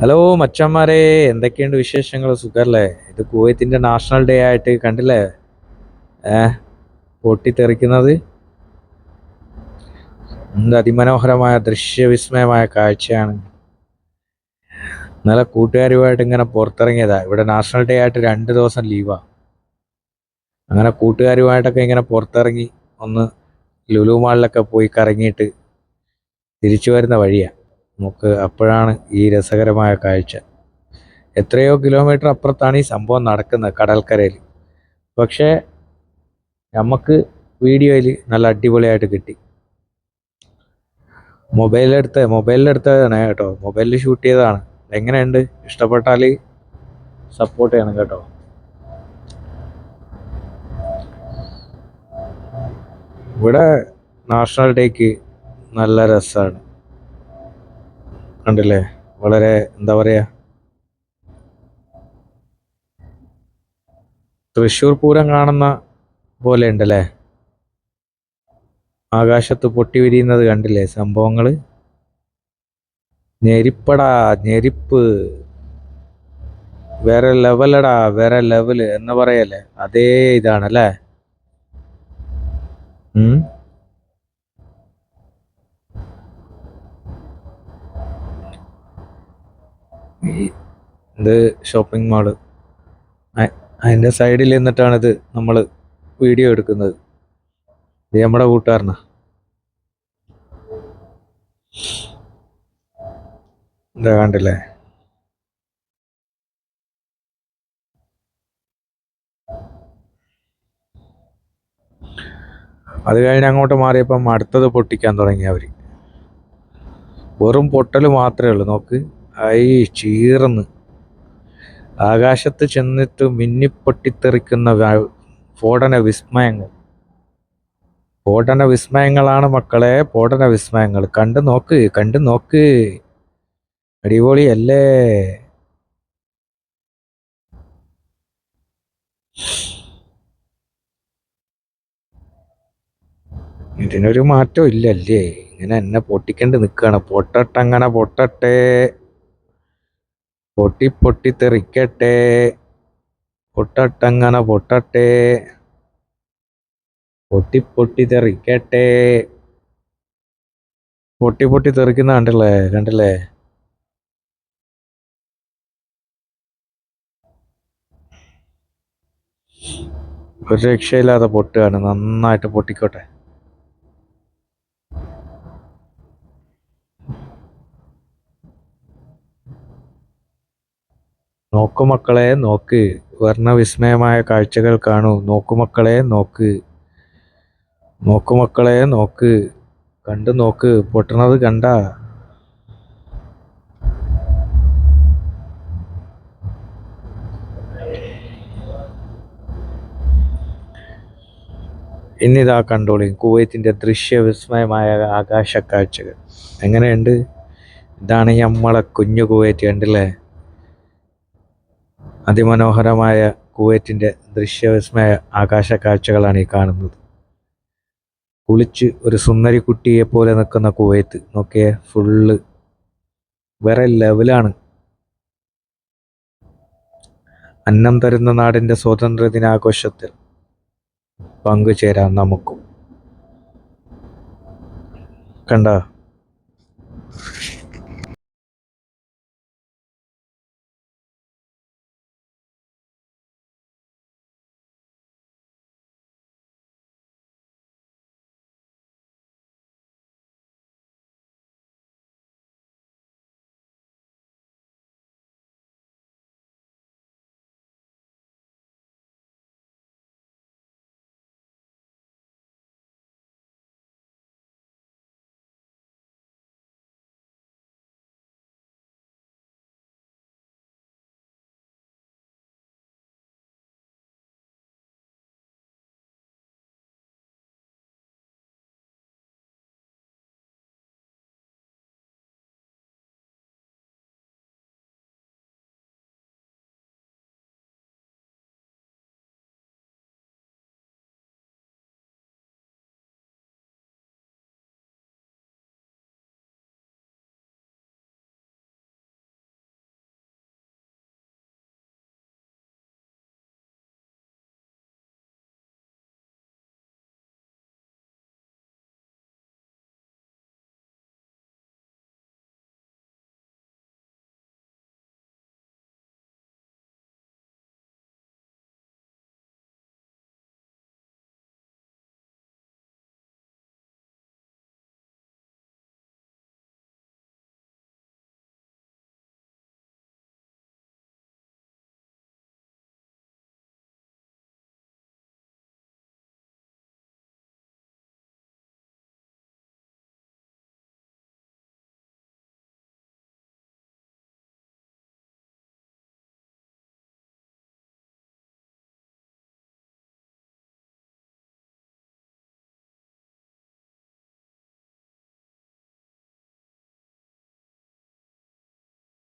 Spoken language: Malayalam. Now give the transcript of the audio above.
ഹലോ മച്ചന്മാരെ എന്തൊക്കെയുണ്ട് വിശേഷങ്ങൾ സുഖല്ലേ? ഇത് കുവൈത്തിന്റെ നാഷണൽ ഡേ ആയിട്ട് കണ്ടില്ലേ? ഏ പൊട്ടിത്തെറിക്കുന്നത്? എന്ത് അതിമനോഹരമായ ദൃശ്യവിസ്മയമായ കാഴ്ചയാണ്. നല്ല കൂട്ടുകാരുമായിട്ട് ഇങ്ങനെ പുറത്തിറങ്ങിയതാ. ഇവിടെ നാഷണൽ ഡേ ആയിട്ട് രണ്ട് ദിവസം ലീവാ. അങ്ങനെ കൂട്ടുകാരുമായിട്ടൊക്കെ ഇങ്ങനെ പുറത്തിറങ്ങി ഒന്ന് ലുലു മാളിലൊക്കെ പോയി കറങ്ങിയിട്ട് തിരിച്ചു വരുന്ന വഴിയാ. നമുക്ക് അപ്പോഴാണ് ഈ രസകരമായ കാഴ്ച. എത്രയോ കിലോമീറ്റർ അപ്പുറത്താണ് ഈ സംഭവം നടക്കുന്നത് കടൽക്കരയിൽ. പക്ഷേ നമുക്ക് വീഡിയോയിൽ നല്ല അടിപൊളിയായിട്ട് കിട്ടി. മൊബൈലിലെടുത്ത് മൊബൈലിലെടുത്തതാണ് കേട്ടോ. മൊബൈലിൽ ഷൂട്ട് ചെയ്തതാണ്. എങ്ങനെയുണ്ട്? ഇഷ്ടപ്പെട്ടാൽ സപ്പോർട്ട് ചെയ്യണം കേട്ടോ. ഇവിടെ നാഷണൽ ഡേക്ക് നല്ല രസമാണ്. കണ്ടില്ലേ? വളരെ എന്താ പറയുക തൃശ്ശൂർ പൂരം കാണുന്ന പോലെ ഉണ്ടല്ലേ? ആകാശത്ത് പൊട്ടി വിരിയുന്നത് കണ്ടില്ലേ? സംഭവങ്ങൾ ഞെരിപ്പടാ ഞെരിപ്പ്. വേറെ ലെവലടാ വേറെ ലെവൽ എന്ന് പറയല്ലേ? അതേ ഇതാണല്ലേ ഉം? ഇത് ഷോപ്പിംഗ് മാൾ അതിന്റെ സൈഡിൽ നിന്നിട്ടാണ് ഇത് നമ്മൾ വീഡിയോ എടുക്കുന്നത്. ഇത് നമ്മുടെ കൂട്ടുകാരനാ. എന്താ കണ്ടില്ലേ? അത് കഴിഞ്ഞ് അങ്ങോട്ട് മാറിയപ്പം അടുത്തത് പൊട്ടിക്കാൻ തുടങ്ങി അവർ. വെറും പൊട്ടൽ മാത്രമേ ഉള്ളൂ നോക്ക്. ഐ ചീർന്ന്. ആകാശത്ത് ചെന്നിട്ട് മിന്നിപ്പൊട്ടിത്തെറിക്കുന്ന സ്ഫോടന വിസ്മയങ്ങൾ. സ്ഫോടന വിസ്മയങ്ങളാണ് മക്കളെ സ്ഫോടന വിസ്മയങ്ങൾ. കണ്ടു നോക്ക് കണ്ടു നോക്ക്. അടിപൊളിയല്ലേ? ഇതിനൊരു മാറ്റം ഇല്ലല്ലേ? ഇങ്ങനെ എന്നെ പൊട്ടിക്കണ്ട് നിൽക്കുകയാണ് പൊട്ടട്ടെ അങ്ങനെ പൊട്ടട്ടെ. പൊട്ടി പൊട്ടി തെറിക്കട്ടെ. പൊട്ടട്ടങ്ങനെ പൊട്ടട്ടെ. പൊട്ടി പൊട്ടി തെറിക്കട്ടെ. പൊട്ടി പൊട്ടി തെറിക്കുന്ന കണ്ടില്ലേ? കണ്ടില്ലേ? ഒരു രക്ഷയില്ലാതെ പൊട്ടുകയാണ്. നന്നായിട്ട് പൊട്ടിക്കോട്ടെ. നോക്കു മക്കളെ നോക്ക്. വർണവിസ്മയമായ കാഴ്ചകൾ കാണൂ. നോക്കു മക്കളെ നോക്ക്. നോക്കു മക്കളെ നോക്ക്. കണ്ടു നോക്ക്. പൊട്ടണത് കണ്ട. ഇന്നിതാ കണ്ടോളി. കുവൈത്തിന്റെ ദൃശ്യവിസ്മയമായ ആകാശ കാഴ്ചകൾ എങ്ങനെയുണ്ട്? ഇതാണ് നമ്മളെ കുഞ്ഞു കുവൈറ്റ് കണ്ടില്ലേ? അതിമനോഹരമായ കുവൈറ്റിന്റെ ദൃശ്യവിസ്മയ ആകാശ കാഴ്ചകളാണ് ഈ കാണുന്നത്. കുളിച്ച് ഒരു സുന്ദരി കുട്ടിയെ പോലെ നിൽക്കുന്ന കുവൈത്ത് നോക്കിയേ ഫുള്ള് വേറെ ലെവലാണ് അന്നം തരുന്ന നാടിന്റെ സ്വാതന്ത്ര്യ ദിനാഘോഷത്തിൽ പങ്കുചേരാൻ നമുക്കും. കണ്ട?